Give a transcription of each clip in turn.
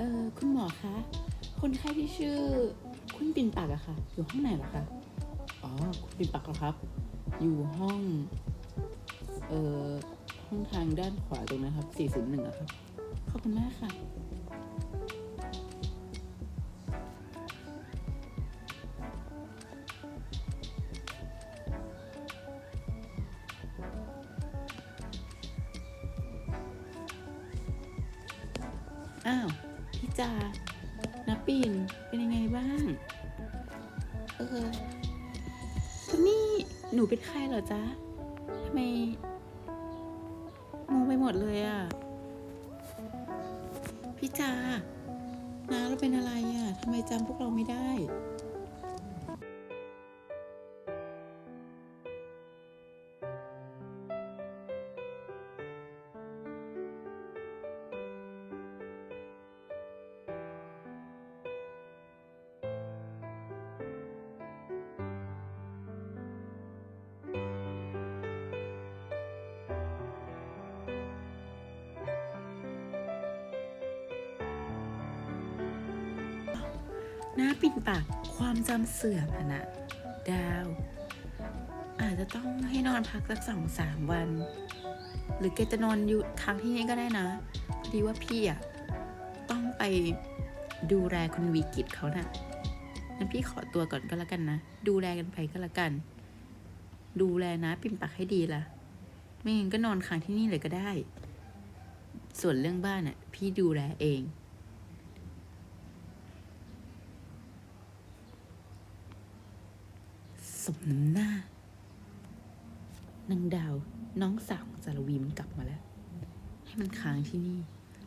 อคุณหมอคะ คนไข้ที่ชื่อ คุณปินปักอะค่ะ อยู่ห้องไหนเหรอคะ อ๋อ คุณปินปักเหรอครับ อยู่ห้อง เอ่อ ห้องทางด้านขวาตรงนะครับ 401อะครับ ขอบคุณมากค่ะ อ้าว พี่จานาปิ่นเป็นยังไงบ้าง เออแล้วนี่หนูเป็นใครเหรอจ๊ะทำไมงงไปหมดเลยอะ่ะ พี่จานาเราเป็นอะไรอะ่ะทำไมจำพวกเราไม่ได้ หน้าปิดปากความจำเสื่อมอะนะดาว อาจจะต้องให้นอนพักสักสองสามวัน หรือแกจะนอนอยู่ค้างที่นี่ก็ได้นะพอดีว่าพี่อะต้องไปดูแลคุณวีกิจเขานะ่ะงั้นพี่ขอตัวก่อนก็แล้วกันนะ ดูแลกันไปก็แล้วกัน ดูแลนะ ปิ่นปักให้ดีล่ะ ไม่งั้นก็นอนค้างที่นี่เลยก็ได้ ส่วนเรื่องบ้านน่ะ พี่ดูแลเอง สมน้ำหน้านางดาวน้องสาวของจารวีมันกลับมาแล้ว ให้มันค้างที่นี่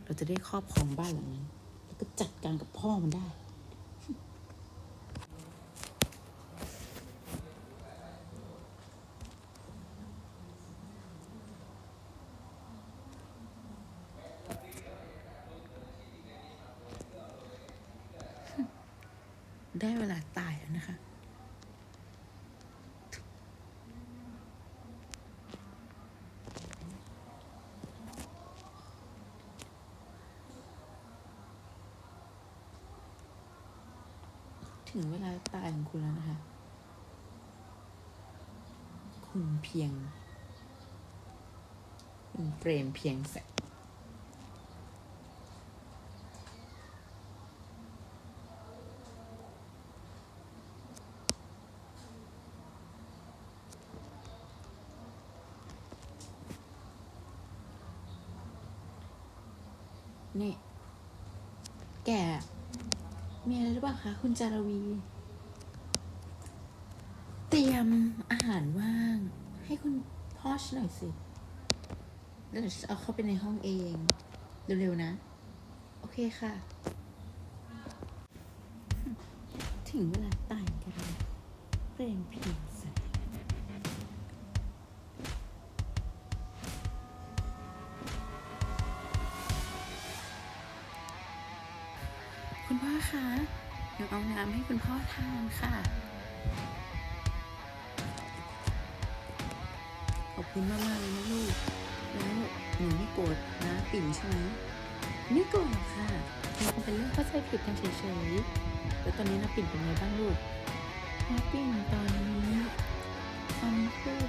เราจะได้ครอบครองบ้านหลังนี้แล้วก็จัดการกับพ่อมันได้ ได้เวลาตายแล้วนะคะ ถึงเวลาตายของคุณแล้วนะคะ คุณเพียงคุณเปรมเพียงแสงนี่ แก มีอะไรหรือเปล่าคะคุณจารวี เตรียมอาหารว่าง ให้คุณพ่อชหน่อยสิแล้วเดี๋ยวเอาเข้าไปในห้องเอง เร็วๆนะ โอเคค่ะ ถึงเวลาตายกันเปลี่ยนผิว งคุณพ่อคะเดี๋ยวเอาน้ำให้คุณพ่อทานค่ะ ขอบคุณมากๆเลยนะลูก แล้วหนูไม่โกรธนะปิ่นใช่ไหมไม่โกรธค่ะมันเป็นเรื่องเข้าใจผิดกันเฉยๆ แล้วตอนนี้นะปิ่นเป็นไงบ้างลูกนะปิ่นตอนนี้ตอนนี้คือ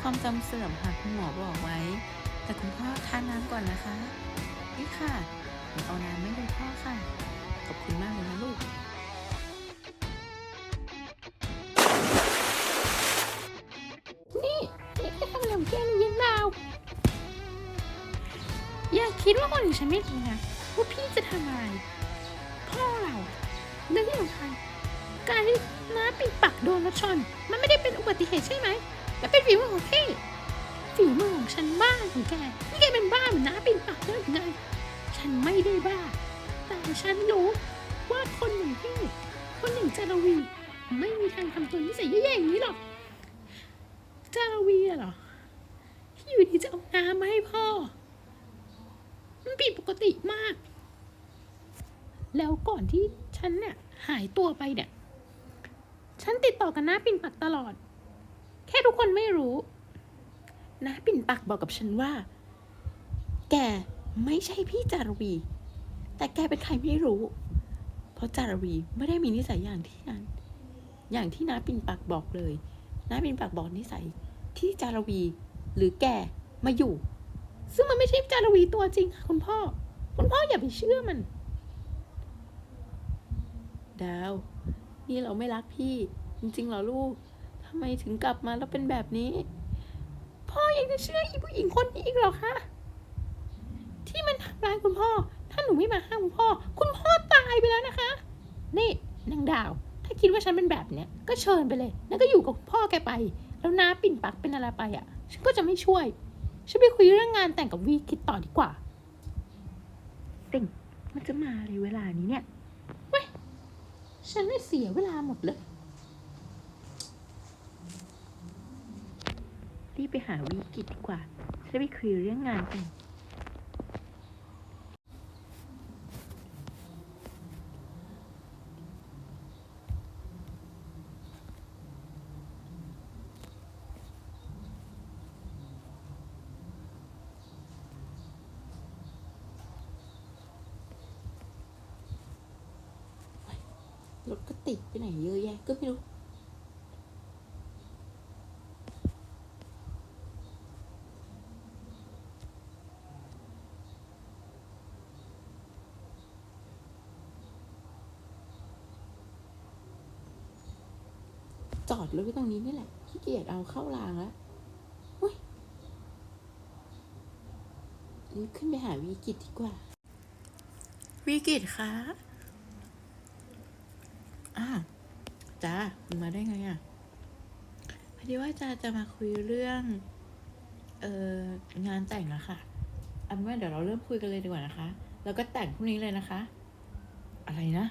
ความจำเสื่อมค่ะคุณหมอบอกไว้ แต่คุณพ่อทานน้ำก่อนนะคะ นี่ค่ะเอาน้ำให้คุณพ่อค่ะ ขอบคุณมาก คิดว่าคนอื่นฉันไม่รู้นะว่าพี่จะทำอะไร พ่อเราและที่สำคัญการที่น้าปิดปักโดนรถชน มันไม่ได้เป็นอุบัติเหตุใช่ไหมแต่เป็นฝีมือของพี่ฝีมือของฉันบ้าของแกนี่แกเป็นบ้าเหมือนน้าปิดปักด้วยหรือไงฉันไม่ได้บ้า แต่ฉันรู้ว่าคนอย่างพี่ คนอย่างจารวี ไม่มีทางทำตัวนิสัยแย่ๆอย่างนี้หรอกจารวีเหรอที่อยู่ดีจะเอาน้ำมาให้พ่อ มันผิดปกติมาก แล้วก่อนที่ฉันเนี่ยหายตัวไปเนี่ย ฉันติดต่อกับน้าปิ่นปักตลอด แค่ทุกคนไม่รู้น้าปิ่นปักบอกกับฉันว่า แกไม่ใช่พี่จารวี แต่แต่แกเป็นใครไม่รู้ เพราะจารวีไม่ได้มีนิสัยอย่างที่นั้น อย่างที่น้าปิ่นปักบอกเลยน้าปิ่นปักบอกนิสัยที่จารวีหรือแกมาอยู่ ซึ่งมันไม่ใช่จารวีตัวจริงค่ะคุณพ่อ คุณพ่ออย่าไปเชื่อมัน ดาว นี่เราไม่รักพี่ จริงๆเหรอลูกทำไมถึงกลับมาแล้วเป็นแบบนี้ พ่อยังจะเชื่ออีผู้หญิงคนนี้อีกหรอคะที่มันทำร้ายคุณพ่อ ถ้าหนูไม่มาห้ามคุณพ่อ คุณพ่อตายไปแล้วนะคะ นี่นางดาว ถ้าคิดว่าฉันเป็นแบบเนี้ย ก็เชิญไปเลย แล้วก็อยู่กับพ่อแกไป แล้วน้าปิ่นปักเป็นอะไรไปอะ ฉันก็จะไม่ช่วย ฉันไปคุยเรื่องงานแต่งกับวีคิดต่อดีกว่า ติ่ง มันจะมาเลยเวลานี้เนี่ยฉันไม่เสียเวลาหมดเลย รีบไปหาวิกิตดีกว่า จะไปคุยเรื่องงานกัน รถก็ติดไปไหนเยอะแยะก็ไม่รู้จอดรถไว้ตรงนี้นี่แหละขี้เกียจเอาเข้ารางแล้วเฮ้ยรีบขึ้นไปหาวีกิตดีกว่าวีกิตคะ อ่าจ้าคุณมาได้ไงอะ่ะพอดีว่าจ้าจะมาคุยเรื่อง เอ่องานแต่งอะค่ะเอาเป็นว่าเดี๋ยวเราเริ่มคุยกันเลยดีกว่านะคะ แล้วก็แต่งพรุ่งนี้เลยนะคะ อะไรนะ